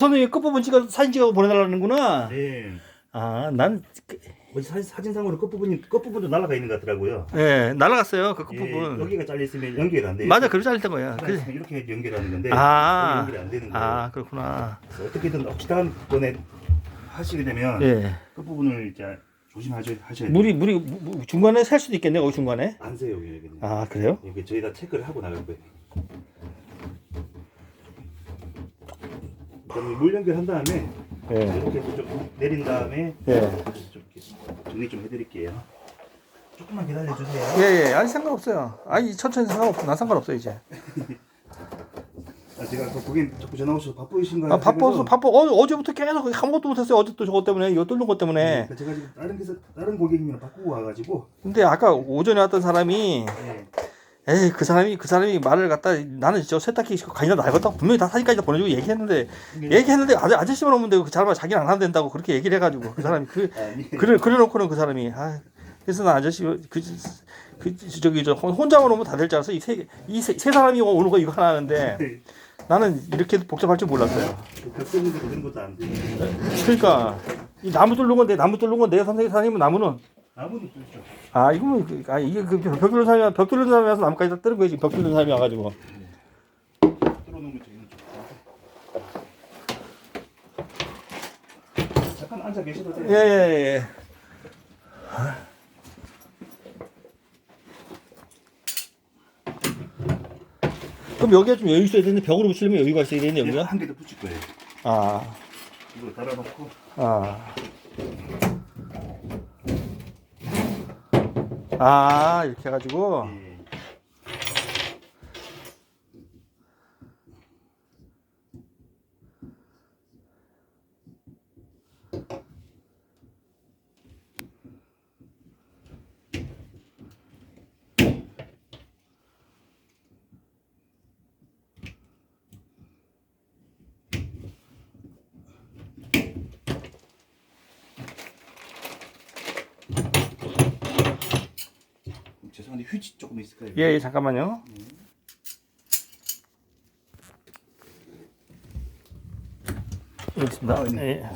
선생님 끝부분 찍어 사진 찍어 보내달라는구나. 네. 아, 난, 어디 사, 사진상으로 끝부분이 끝부분도 날아가 있는 것 같더라고요. 예, 날아갔어요. 그 예, 끝부분. 여기가 잘려 있으면 연결이 안 돼요. 맞아, 그렇게 잘렸던 거야. 그, 그래서 이렇게 연결하는 건데 아, 여기 연결이 안 되는 거예요. 아, 그렇구나. 그래서 어떻게든 혹시 다음번에 하시게 되면 예. 끝부분을 이제 조심하셔야 하셔야 돼요. 물이, 물이, 무- 무- 중간에 살 수도 있겠네, 거기 중간에. 안 새요 여기는. 아, 그래요? 이게 저희가 체크를 하고 나갈 거예요. 그다음에 물 연결한 다음에 예. 이렇게 해서 좀 내린 다음에 예. 좀 이렇게 정리 좀 해드릴게요. 조금만 기다려 주세요. 예, 예. 아니, 상관없어요. 아니, 천천히 상관없어. 난 상관없어, 이제. 아, 제가 그 고객님 자꾸 전화 오셔서 바쁘신가요? 아, 바빠서, 바빠. 어, 어제부터 계속 아무것도 못했어요. 어제 또 저것 때문에, 이거 뚫는 것 때문에. 네, 제가 지금 다른 데서 다른 고객님이랑 바꾸고 와가지고 근데 아까 오전에 왔던 사람이, 네. 에이, 그 사람이, 그 사람이 말을 갖다, 나는 저 세탁기 가니나 나겠다고 분명히 다 사진까지 다 보내주고 얘기했는데, 네. 얘기했는데, 아저, 아저씨만 오면 되고, 그 사람은 자기는 안 하면 된다고 그렇게 얘기를 해가지고, 그 사람이, 그, 그래, 그래 놓고는 그 사람이, 아, 그래서 나 아저씨, 그, 그, 저기, 저, 혼자만 오면 다 될 줄 알았어. 이 세, 이 세, 세 사람이 오는 거 이거 하나 하는데, 네. 나는 이렇게 복잡할 줄 몰랐어요. 그 그런 것도 안 돼. 그러니까, 이 나무 뚫는 건데, 나무 뚫는 건데, 선생님, 사장님은 나무는, 아무도 뚫죠. 아, 이거, 그, 아, 이게 그, 벽 뚫는 사람이, 벽 뚫는 사람이 와서 나무까지 다 뜨는 거지. 벽 뚫는 사람이 와가지고. 뚫어놓으면 저희는 좋고. 잠깐 앉아 계셔도 돼요. 예, 예, 예. 그럼 여기가 좀 여유 있어야 되는데 벽으로 붙이려면 여유가 있어야 되는데 여기가? 한개 더 붙일 거예요. 아, 이거 달아놓고 아. 아, 이렇게 해가지고. 예. 휴지 조금 있을까요? 예, 예, 잠깐만요. 여기 있습니다. 아, 네. 예.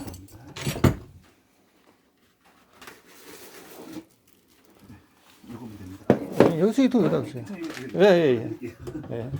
됩니다. 예, 여기서 또 여기다 주세요. 예, 예, 예. 예.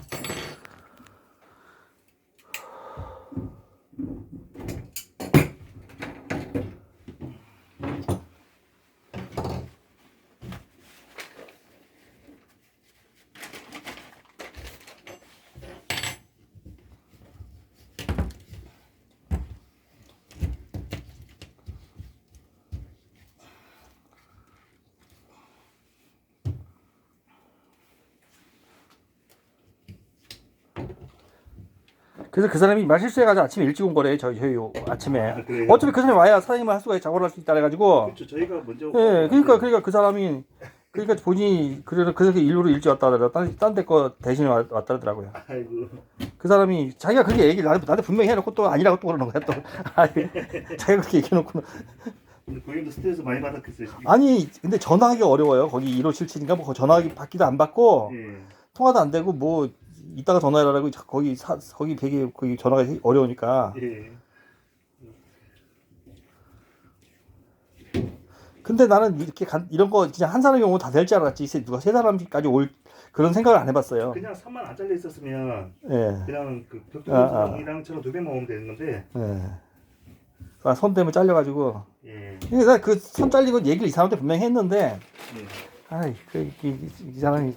그래서 그 사람이 말 실수해가지고 아침에 일찍 온 거래. 저희 저희 요 아침에. 아, 그래요? 어차피 그 사람이 와야 사장님을 할 수가 작업을 할 수 있다 그래가지고. 그렇죠. 저희가 먼저 예, 그러니까 그러니까 그 사람이 그러니까 본인이 그래서 그래서 일부러 일찍 왔다 그러더라고. 딴데 거 대신에 왔- 왔다 그러더라고요. 아이고 그 사람이 자기가 그렇게 얘기를 나한테, 나한테 분명히 해놓고 또 아니라고 또 그러는 거야 또. 아니, 자기가 그렇게 얘기해놓고 근데 고객님도 스트레스 많이 받았겠어요. 아니 근데 전화하기 어려워요. 거기 1577인가 뭐 전화하기 받기도 안 받고 예. 통화도 안 되고 뭐 이따가 전화해라라고 거기 사, 거기 베개 거기 전화가 어려우니까. 예. 근데 나는 이렇게 간, 이런 거 그냥 한 사람이 오면 다 될 줄 알았지. 세- 누가 세 사람까지 올 그런 생각을 안 해봤어요. 그냥 3만 안 잘려 있었으면 예. 그냥 그 아, 아. 벽돌이랑처럼 두 배만 오면 되는 건데 예. 아, 손 때문에 잘려가지고. 예. 근데 나 그 손 잘리고 얘기를 이 사람한테 분명히 했는데, 예. 아이, 그, 이, 이, 이 사람이.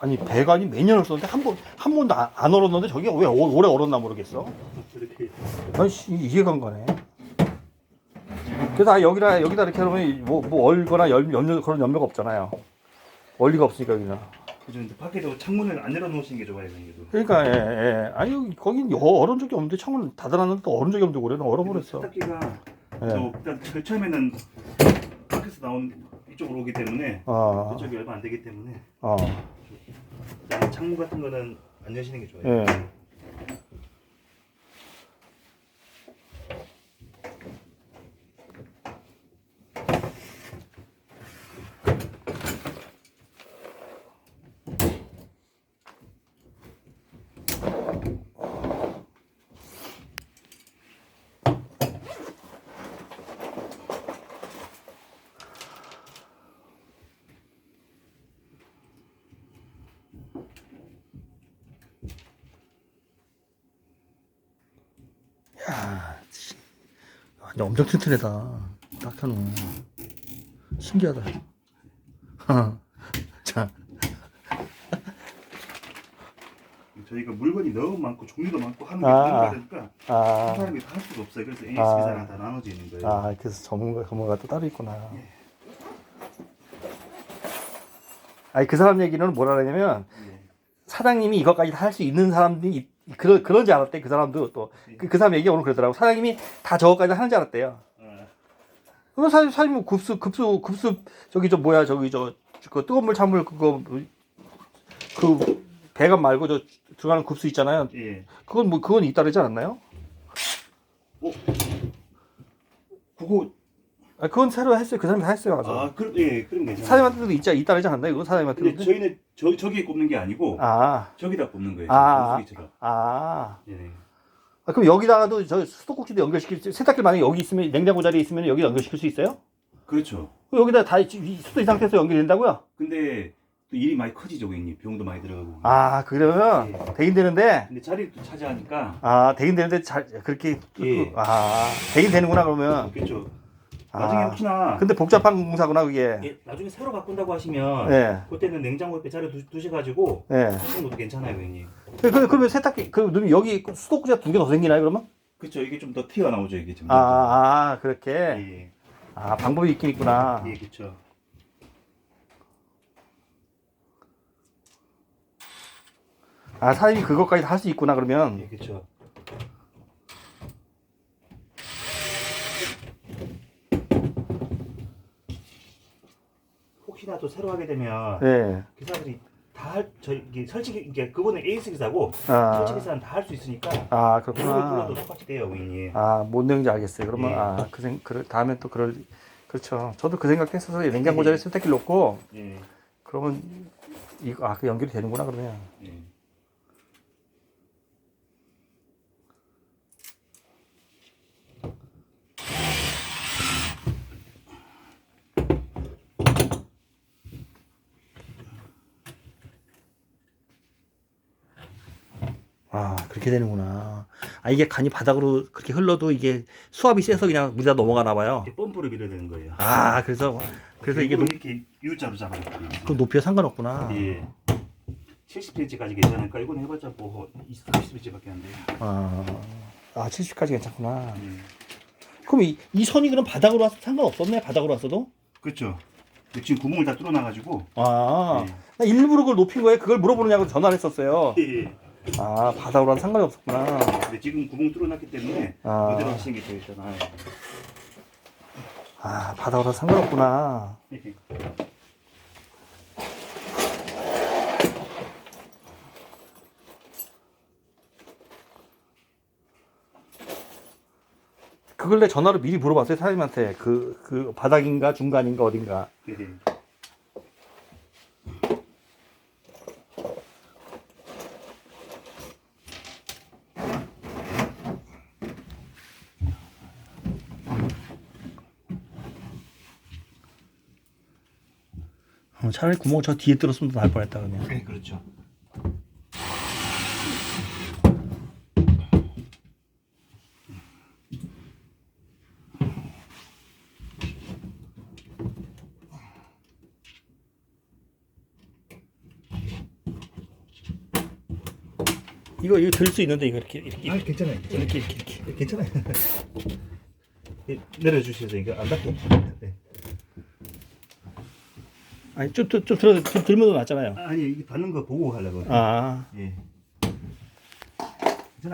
아니 배관이 몇 년을 썼는데 한 번 한 번도 안, 안 얼었는데 저게 왜 오- 오래 얼었나 모르겠어. 이렇게 아이씨 이해가 안 가네. 그래서 아, 여기다 여기다 이렇게 하면 뭐 뭐 얼거나 열 염려 그런 염려가 없잖아요. 원리가 없으니까 여기는. 그죠. 근데 밖에도 창문을 안 열어놓으시는 게 좋아요, 형님도. 그러니까 예, 예. 아니 여기 거긴 여- 얼은 적이 없는데 창문 닫아놨는데 또 얼은 적이 없는데 그래 얼어버렸어. 세탁기가 예. 또 일단 그 처음에는 밖에서 나온 이 쪽으로 오기 때문에 아, 그쪽이 얼마 안 되기 때문에 아, 창문 같은 거는 안 여시는 게 좋아요. 예. 완전 엄청 튼튼하다. 딱 하노. 신기하다. 자, 저희가 물건이 너무 많고 종류도 많고 하는 게 아, 너무 많으니까 한 아, 사람이 다 할 수가 없어요. 그래서 아. ASP사랑 다 나눠져 있는 거예요. 아, 그래서 전문가, 전문가 또 따로 있구나. 아니, 그 사람 얘기는 뭐라 그러냐면, 예. 사장님이 이것까지 다 할 수 있는 사람들이 있- 그런 그런지 알았대 그 사람도 또그 그 사람 얘기 오늘 그러더라고 사장님이 다 저것까지 하는 줄 알았대요. 아, 그러면 사장님 사장님 급수 급수 급수 저기 저 뭐야 저기 저 그 뜨거운 물 찬물 그거 그 배관 말고 저 들어가는 급수 있잖아요. 예. 그건 뭐 그건 잇따르지 않았나요? 그거 아 그건 새로 했어요. 그 사람이 다 했어요. 가서 아, 그, 예, 그럼 괜찮아요. 사장님한테도 있자 잇따르지 않았나요? 그건 근데 사장님한테도. 저희는 저 저기에 꼽는 게 아니고 아, 저기다 꼽는 거예요. 아. 아. 예. 아, 그럼 여기다가도 저 수도꼭지도 연결시킬 수 세탁기 만약에 여기 있으면 냉장고 자리에 있으면 여기 연결시킬 수 있어요? 그렇죠. 그럼 여기다 다 수도 이 상태에서 연결된다고요? 근데 또 일이 많이 커지죠, 고객님. 비용도 많이 들어가고. 아 그러면 되긴 되는데 근데 자리를 또 차지하니까 아 되긴 되는데 잘 그렇게 예. 아 되긴 되는구나 그러면 그렇죠. 나중에 아 혹시나 근데 복잡한 공사구나 그게 예, 나중에 새로 바꾼다고 하시면 예 그때는 냉장고 옆에 자리 두, 두셔가지고 예. 하시는 것도 괜찮아요, 고객님. 그, 그, 그러면 세탁기 그 그러면 여기 수도꼭지가 두 개 더 생기나요 그러면? 그렇죠. 이게 좀 더 티가 나오죠, 이게 좀. 아, 아 그렇게 예, 아 방법이 있긴 있구나 예, 그렇죠. 아 사장님이 그것까지 할 수 있구나 그러면 예, 그렇죠. 혹시나 또 새로 하게 되면 예. 기사들이 다 할, 저 이게 설치 이게 그거는 에이스 기사고 아, 설치 기사는 다 할 수 있으니까 아 그렇구나 불러도 똑같이 돼요, 고객님. 아, 뭔 내용인지 알겠어요. 그러면 예. 아, 그 생, 그 다음에 또 그럴 그렇죠. 저도 그 생각도 했어서 냉장고 자리에 세탁기를 놓고 예, 그러면 이거 아, 그 연결이 되는구나 그러면. 예. 아, 그렇게 되는구나. 아, 이게 간이 바닥으로 그렇게 흘러도 이게 수압이 세서 그냥 물이 다 넘어가나 봐요. 이렇게 펌프를 밀어야 되는 거예요. 아, 그래서 그래서 이게 높, 이렇게 U자로 잡아요. 그 높이와 상관없구나. 예. 70cm까지 괜찮으니까 이건 해봤자 뭐 20, 30cm밖에 안 돼요. 아, 아 70까지 괜찮구나. 예. 그럼 이, 이 선이 그럼 바닥으로 와서 상관없었네? 바닥으로 왔어도? 그렇죠. 근데 지금 구멍을 다 뚫어놔가지고. 아, 예. 나 일부러 그걸 높인 거예요. 그걸 물어보느냐고 전화를 했었어요. 예. 아, 바닥으로는 상관이 없었구나. 근데 지금 구멍 뚫어놨기 때문에 아. 그대로 하시는 게 제일 좋아요. 아, 바닥으로 상관없구나. 예. 그걸 내 전화로 미리 물어봤어요, 사장님한테. 그, 그 바닥인가 중간인가 어딘가. 예. 어, 차라리 구멍 저 뒤에 뚫었으면 더 나을 뻔했다, 그러면. 네, 그렇죠. 이거 이거 들 수 있는데 이거 이렇게 이렇게 아 괜찮아요. 괜찮아요. 이렇게 이렇게 이렇게. 괜찮아요. 예, 내려 주셔서 이거 안 닿게. 네. 아니 좀좀 들어 좀 들면 낫잖아요. 아니 이게 받는 거 보고 하려고. 아 예.